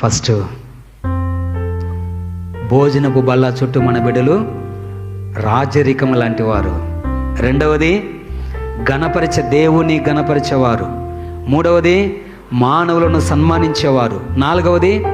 First భోజనపు బల్ల చుట్టూ మన బిడ్డలు రాజరికం లాంటి వారు. రెండవది గణపరిచే దేవుని గణపరిచేవారు మూడవది మానవులను సన్మానించేవారు. నాలుగవది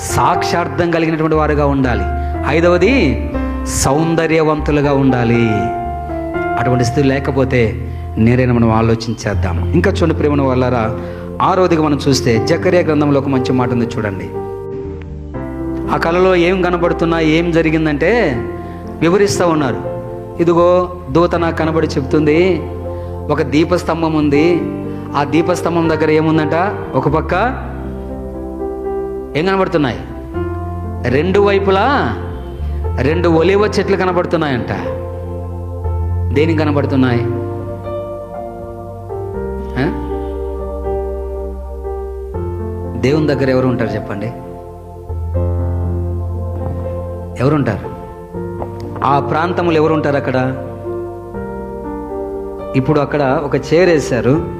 సాక్షార్థం కలిగినటువంటి వారుగా ఉండాలి. ఐదవది సౌందర్యవంతులుగా ఉండాలి. అటువంటి స్థితి లేకపోతే నేరైన మనం ఆలోచించేద్దాం ఇంకా చూడండి ప్రేమను వల్లరా ఆరోదిగా మనం చూస్తే జకర్య గ్రంథంలో ఒక మంచి మాట ఉంది చూడండి. ఆ కళలో ఏం కనబడుతున్నా ఏం జరిగిందంటే వివరిస్తూ ఉన్నారు. ఇదిగో దూత నాకు కనబడి చెప్తుంది ఒక దీపస్తంభం ఉంది. ఆ దీపస్తంభం దగ్గర ఏముందంట? ఒక పక్క ఏం కనబడుతున్నాయి? రెండు వైపులా రెండు ఒలివ చెట్లు కనబడుతున్నాయంట. దేనికి కనబడుతున్నాయి? దేవుని దగ్గర ఎవరు ఉంటారు చెప్పండి? ఎవరుంటారు? ఆ ప్రాంతంలో ఎవరుంటారు అక్కడ? ఇప్పుడు అక్కడ ఒక చైర్ వేశారు.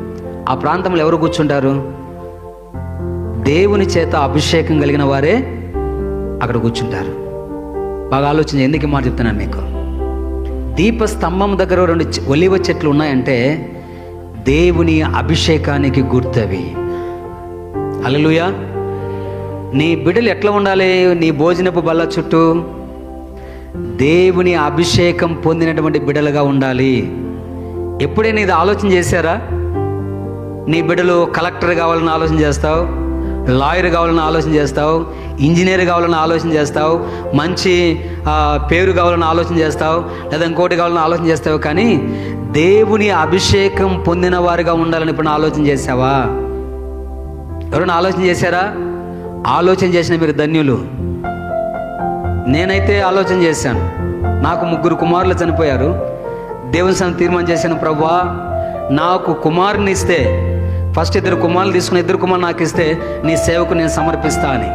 ఆ ప్రాంతంలో ఎవరు కూర్చుంటారు? దేవుని చేత అభిషేకం కలిగిన వారే అక్కడ కూర్చుంటారు. బాగా ఆలోచించి ఎందుకు మాట చెప్తున్నాను మీకు? దీపస్తంభం దగ్గర రెండు ఒలివ చెట్లు ఉన్నాయంటే దేవుని అభిషేకానికి గుర్తవి. అలలుయా నీ బిడ్డలు ఎట్లా ఉండాలి? నీ భోజనపు బల్ల చుట్టూ దేవుని అభిషేకం పొందినటువంటి బిడ్డలుగా ఉండాలి. ఎప్పుడైనా ఇది ఆలోచన చేశారా? నీ బిడ్డలు కలెక్టర్ కావాలని ఆలోచన చేస్తావు లాయర్ కావాలని ఆలోచన చేస్తావు ఇంజనీర్ కావాలని ఆలోచన చేస్తావు మంచి పేరు కావాలని ఆలోచన చేస్తావు లేదా ఇంకోటి కావాలని ఆలోచన చేస్తావు కానీ దేవుని అభిషేకం పొందిన వారిగా ఉండాలని ఇప్పుడు ఆలోచన చేసావా ఎవరైనా ఆలోచన చేశారా? ఆలోచన చేసిన మీరు ధన్యులు. నేనైతే ఆలోచన చేశాను. నాకు ముగ్గురు కుమారులు చనిపోయారు. దేవుని సన్ని తీర్మానం చేశాను ప్రభా నాకు కుమారుని ఇస్తే ఫస్ట్ ఇద్దరు కుమారులు తీసుకుని ఇద్దరు కుమారులు నాకు ఇస్తే నీ సేవకు నేను సమర్పిస్తా అని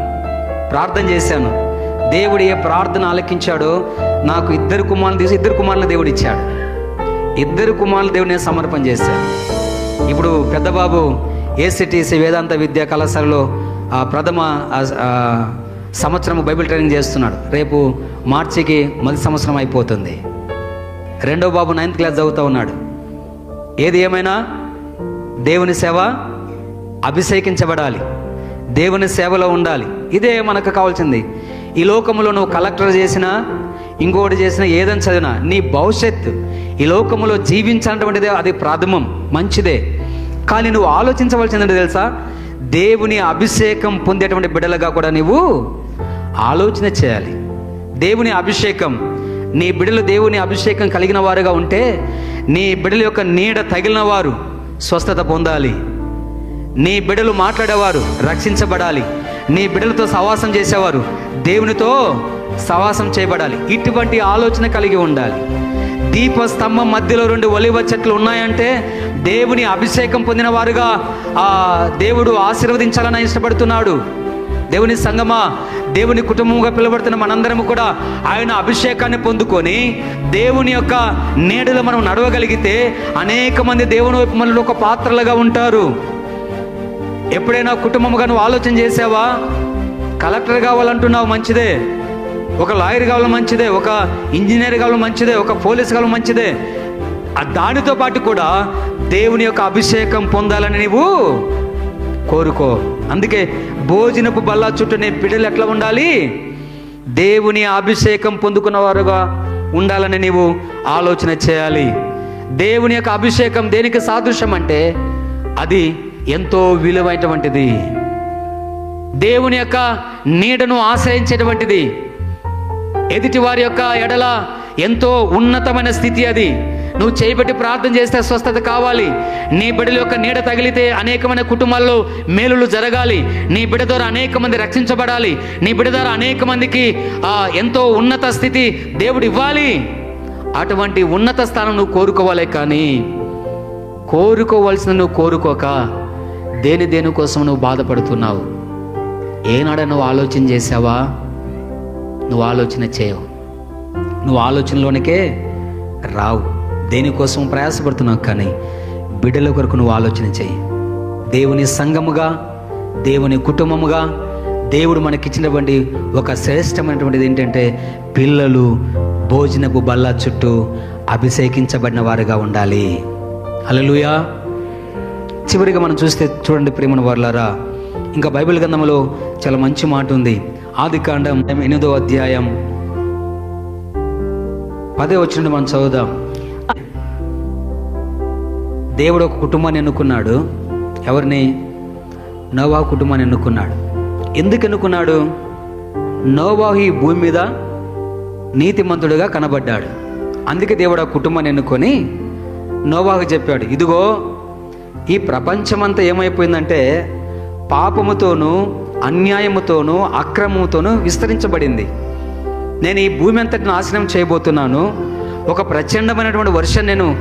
ప్రార్థన చేశాను. దేవుడు ఏ ప్రార్థన ఆలకించాడో నాకు ఇద్దరు కుమారులు తీసి ఇద్దరు కుమారులు దేవుడు ఇచ్చాడు. ఇద్దరు కుమారులు దేవుడు నేను సమర్పణ చేశాను. ఇప్పుడు పెద్దబాబు ఏసీటీసీ వేదాంత విద్యా కళాశాలలో ప్రథమ సంవత్సరం బైబిల్ ట్రైనింగ్ చేస్తున్నాడు. రేపు మార్చికి మొదటి సంవత్సరం అయిపోతుంది. రెండో బాబు నైన్త్ క్లాస్ చదువుతూ ఉన్నాడు. ఏది ఏమైనా? దేవుని సేవ అభిషేకించబడాలి. దేవుని సేవలో ఉండాలి. ఇదే మనకు కావాల్సింది. ఈ లోకములో నువ్వు కలెక్టర్ చేసినా ఇంకోటి చేసినా ఏదని చదివినా నీ భవిష్యత్తు ఈ లోకములో జీవించాలన్నటువంటిదే అది ప్రాథమం. మంచిదే. కానీ నువ్వు ఆలోచించవలసింది తెలుసా? దేవుని అభిషేకం పొందేటువంటి బిడ్డలుగా కూడా నువ్వు ఆలోచన చేయాలి. దేవుని అభిషేకం నీ బిడ్డలు దేవుని అభిషేకం కలిగిన వారుగా ఉంటే నీ బిడ్డల యొక్క నీడ తగిలిన వారు స్వస్థత పొందాలి. నీ బిడ్డలు మాట్లాడేవారు రక్షించబడాలి. నీ బిడ్డలతో సవాసం చేసేవారు దేవునితో సవాసం చేయబడాలి. ఇటువంటి ఆలోచన కలిగి ఉండాలి. దీపస్తంభం మధ్యలో రెండు ఒలివ చెట్లు ఉన్నాయంటే దేవుని అభిషేకం పొందిన వారుగా ఆ దేవుడు ఆశీర్వదించాలని ఇష్టపడుతున్నాడు. దేవుని సంగమా దేవుని కుటుంబంగా పిలువబడుతున్న మనందరము కూడా ఆయన అభిషేకాన్ని పొందుకొని దేవుని యొక్క నీడలో మనం నడవగలిగితే అనేక మంది దేవుని వైపు మనలో ఒక పాత్రలుగా ఉంటారు. ఎప్పుడైనా కుటుంబంగా నువ్వు ఆలోచన చేసావా? కలెక్టర్ కావాలంటున్నావు మంచిదే. ఒక లాయర్ కావాలి మంచిదే. ఒక ఇంజనీర్ కావాలి మంచిదే. ఒక పోలీస్ కావాలి మంచిదే. దానితో పాటు కూడా దేవుని యొక్క అభిషేకం పొందాలని నీవు కోరుకో. అందుకే భోజనపు బల్ల చుట్టూ నీ బిడ్డలు ఎట్లా ఉండాలి? దేవుని అభిషేకం పొందుకున్న వారుగా ఉండాలని నీవు ఆలోచన చేయాలి. దేవుని యొక్క అభిషేకం దేనికి సాదృశ్యం అంటే అది ఎంతో విలువైనటువంటిది. దేవుని యొక్క నీడను ఆశ్రయించేటువంటిది. ఎదుటి వారి యొక్క ఎడల ఎంతో ఉన్నతమైన స్థితి అది. నువ్వు చేయబట్టి ప్రార్థన చేస్తే స్వస్థత కావాలి. నీ బిడ్డల యొక్క నీడ తగిలితే అనేకమైన కుటుంబాల్లో మేలులు జరగాలి. నీ బిడ్డ ద్వారా అనేక మంది రక్షించబడాలి. నీ బిడ్డ ద్వారా అనేక మందికి ఎంతో ఉన్నత స్థితి దేవుడు ఇవ్వాలి. అటువంటి ఉన్నత స్థానం నువ్వు కోరుకోవాలి కానీ కోరుకోవలసిన నువ్వు కోరుకోక దేని దేని కోసం నువ్వు బాధపడుతున్నావు? ఏనాడ నువ్వు ఆలోచన చేసావా నువ్వు ఆలోచన చేయవు. నువ్వు ఆలోచనలోనికే రావు. దేనికోసం ప్రయాసపడుతున్నావు కానీ బిడ్డల కొరకు నువ్వు ఆలోచన చేయి. దేవుని సంఘముగా దేవుని కుటుంబముగా దేవుడు మనకిచ్చినటువంటి ఒక శ్రేష్టమైనటువంటిది ఏంటంటే పిల్లలు భోజనపు బల్ల చుట్టూ అభిషేకించబడిన వారుగా ఉండాలి. అలలుయా చివరిగా మనం చూస్తే చూడండి ప్రేమ వర్లారా ఇంకా బైబిల్ గ్రంథంలో చాలా మంచి మాట ఉంది. ఆది కాండం ఎనిమిదో అధ్యాయం పదే వచ్చినట్టు మనం చదువుదాం. దేవుడు ఒక కుటుంబాన్ని ఎన్నుకున్నాడు. ఎవరిని? నోవా కుటుంబాన్ని ఎన్నుకున్నాడు. ఎందుకు ఎన్నుకున్నాడు? నోవాహు ఈ భూమి మీద నీతిమంతుడుగా కనబడ్డాడు. అందుకే దేవుడు ఆ కుటుంబాన్ని ఎన్నుకొని నోవాహు చెప్పాడు. ఇదిగో ఈ ప్రపంచమంతా ఏమైపోయిందంటే పాపముతోనూ అన్యాయముతోనూ అక్రమముతోనూ విస్తరించబడింది. నేను ఈ భూమి అంతటి నాశనం చేయబోతున్నాను. ఒక ప్రచండమైనటువంటి వర్షం నేను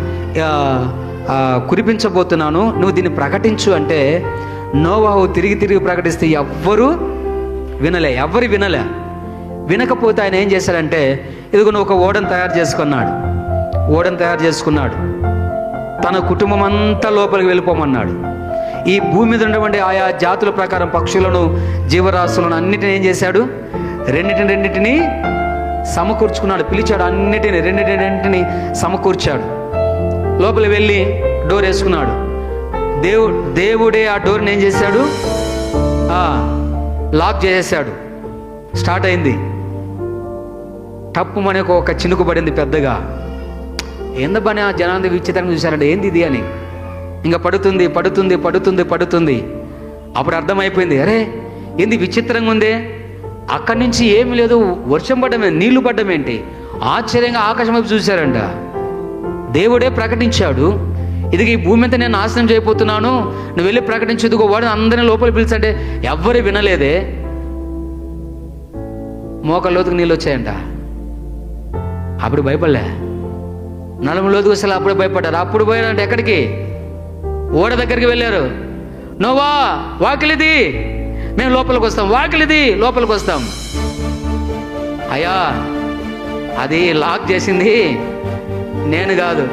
కురిపించబోతున్నాను. నువ్వు దీన్ని ప్రకటించు అంటే నోవాహు తిరిగి తిరిగి ప్రకటిస్తే ఎవ్వరు వినలే ఎవ్వరు వినలే. వినకపోతే ఆయన ఏం చేశాడంటే ఇదిగో నువ్వు ఒక ఓడను తయారు చేసుకున్నాడు. ఓడను తయారు చేసుకున్నాడు. తన కుటుంబం అంతా లోపలికి వెళ్ళిపోమన్నాడు. ఈ భూమి మీద ఉన్నటువంటి ఆయా జాతుల ప్రకారం పక్షులను జీవరాశులను అన్నిటిని ఏం చేశాడు? రెండింటిని రెండింటిని సమకూర్చుకున్నాడు. పిలిచాడు అన్నిటిని రెండింటిని రెండింటిని సమకూర్చాడు. లోపలి వెళ్ళి డోర్ వేసుకున్నాడు. దేవు దేవుడే ఆ డోర్ని ఏం చేశాడు? ఆ, లాక్ చేసేసాడు. స్టార్ట్ అయింది. టప్పు మనకు ఒక చినుకు పడింది పెద్దగా. ఎంత ఆ జనాన్ని విచిత్రంగా చూశారంటే ఏంది ఇది అని. ఇంకా పడుతుంది పడుతుంది పడుతుంది పడుతుంది. అప్పుడు అర్థమైపోయింది అరే ఏంది విచిత్రంగా ఉంది? అక్కడి నుంచి ఏమీ లేదు వర్షం పడ్డమే నీళ్ళు పడ్డమేంటి ఆశ్చర్యంగా ఆకాశం వైపు చూశారంట. దేవుడే ప్రకటించాడు. ఇది ఈ భూమి మీద నేను నాశనం చేయబోతున్నాను. నువ్వు వెళ్ళి ప్రకటించు. ఇదిగో వాడు అందరిని లోపల పిలిచంటే ఎవ్వరు వినలేదే. మోకల్లోతుకు నీళ్ళు వచ్చాయంట. అప్పుడు భయపడలే. నలుగురు లోతుకు అసలు అప్పుడు భయపడ్డారు. అప్పుడు పోయారంటే ఎక్కడికి? ఓడ దగ్గరికి వెళ్ళారు. నోవా వాకిలిది. మేము లోపలికి వస్తాం. వాకిలిది లోపలికి వస్తాం. అయ్యా అది లాక్ చేసింది. నేను కాదు.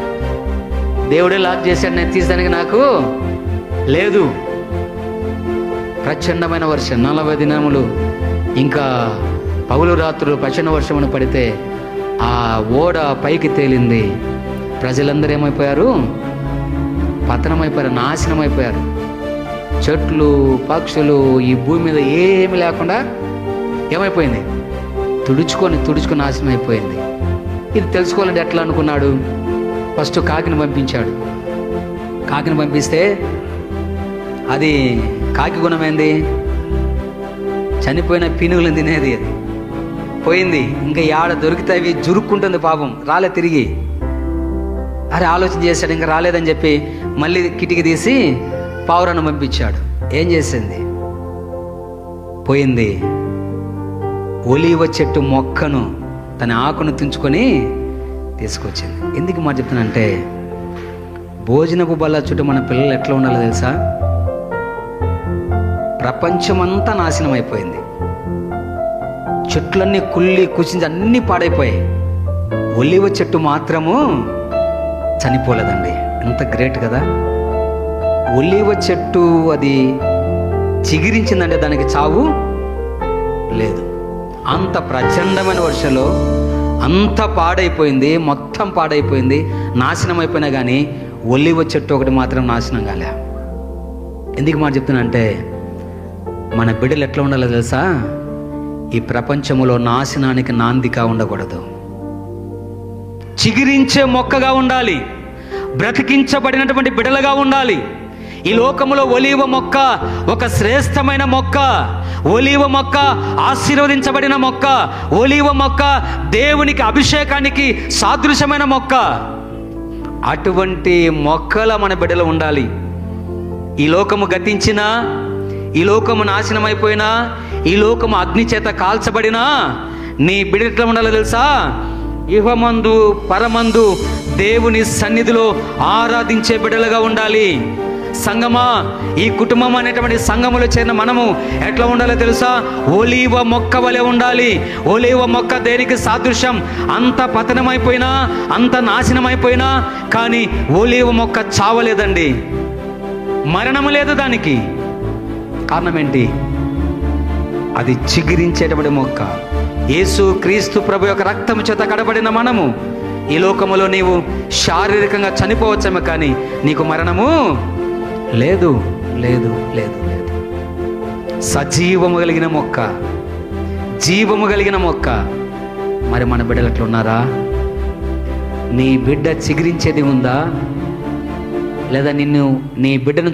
దేవుడే లాక్ చేశాడు నేను తీసానికి నాకు లేదు. ప్రచండమైన వర్షం నలభై దినములు. ఇంకా పగులు రాత్రులు ప్రచండ వర్షమును పడితే ఆ ఓడ పైకి తేలింది. ప్రజలందరూ ఏమైపోయారు? పతనమైపోయారు నాశనం అయిపోయారు చెట్లు పక్షులు ఈ భూమి మీద ఏమి లేకుండా ఏమైపోయింది? తుడుచుకొని తుడుచుకొని నాశనం అయిపోయింది ఇది తెలుసుకోవాలంటే ఎట్లా అనుకున్నాడు? ఫస్ట్ కాకిని పంపించాడు. కాకిని పంపిస్తే అది కాకి గుణమైంది చనిపోయిన పినుగులను తినేది అది. పోయింది. ఇంకా యాడ దొరికితే అవి? జురుక్కుంటుంది పాపం. రాలే తిరిగి. అరే ఆలోచన చేశాడు. ఇంకా రాలేదని చెప్పి మళ్ళీ కిటికీ తీసి పావురాన్ని పంపించాడు. ఏం చేసింది? పోయింది. ఒలివ చెట్టు మొక్కను తన ఆకును తుంచుకొని తీసుకొచ్చింది. ఎందుకు మాట చెప్తానంటే భోజనపు బల్ల చుట్టూ మన పిల్లలు ఎట్లా ఉండాలో తెలుసా? ప్రపంచమంతా నాశనం అయిపోయింది చెట్లన్నీ కుళ్ళి కుచించి అన్నీ పాడైపోయాయి. ఒలివ చెట్టు మాత్రము చనిపోలేదండి. ఎంత గ్రేట్ కదా? ఒలివ చెట్టు అది చిగిరించిందంటే దానికి చావు లేదు. అంత ప్రచండమైన వర్షంలో అంత పాడైపోయింది మొత్తం పాడైపోయింది నాశనం అయిపోయినా కానీ ఒలివ చెట్టు ఒకటి మాత్రం నాశనం కాలే. ఎందుకు మాట చెప్తున్నానంటే మన బిడ్డలు ఎట్లా ఉండాలో తెలుసా? ఈ ప్రపంచంలో నాశనానికి నాందిగా ఉండకూడదు. చిగిరించే మొక్కగా ఉండాలి. బ్రతికించబడినటువంటి బిడలుగా ఉండాలి. ఈ లోకములో ఒలివ మొక్క ఒక శ్రేష్టమైన మొక్క. ఒలీవ మొక్క ఆశీర్వదించబడిన మొక్క. ఒలీవ మొక్క దేవునికి అభిషేకానికి సాదృశ్యమైన మొక్క. అటువంటి మొక్కల మన బిడ్డలు ఉండాలి. ఈ లోకము గతించినా ఈ లోకము నాశనం అయిపోయినా ఈ లోకము అగ్ని చేత కాల్చబడినా నీ బిడ్డట్ల ఉండాలో తెలుసా? ఇహమందు పరమందు దేవుని సన్నిధిలో ఆరాధించే బిడ్డలుగా ఉండాలి. సంగమా ఈ కుటుంబం అనేటువంటి సంఘములో చేరిన మనము ఎట్లా ఉండాలో తెలుసా? ఒలీవ మొక్క వలె ఉండాలి. ఒలీవ మొక్క దేనికి సాదృశ్యం? అంత పతనమైపోయినా అంత నాశనమైపోయినా కానీ ఒలీవ మొక్క చావలేదండి. మరణము లేదు దానికి. కారణం ఏంటి? అది చిగురించేటటువంటి మొక్క. యేసు క్రీస్తు ప్రభు యొక్క రక్తం చేత కడబడిన మనము. ఈ లోకములో నీవు శారీరకంగా చనిపోవచ్చేమో కానీ నీకు మరణము లేదు లేదు లేదు లేదు. సజీవము కలిగిన మొక్క జీవము కలిగిన మొక్క. మరి మన బిడ్డలు అట్లా ఉన్నారా? నీ బిడ్డ చిగురించేది ఉందా? లేదా నిన్ను నీ బిడ్డను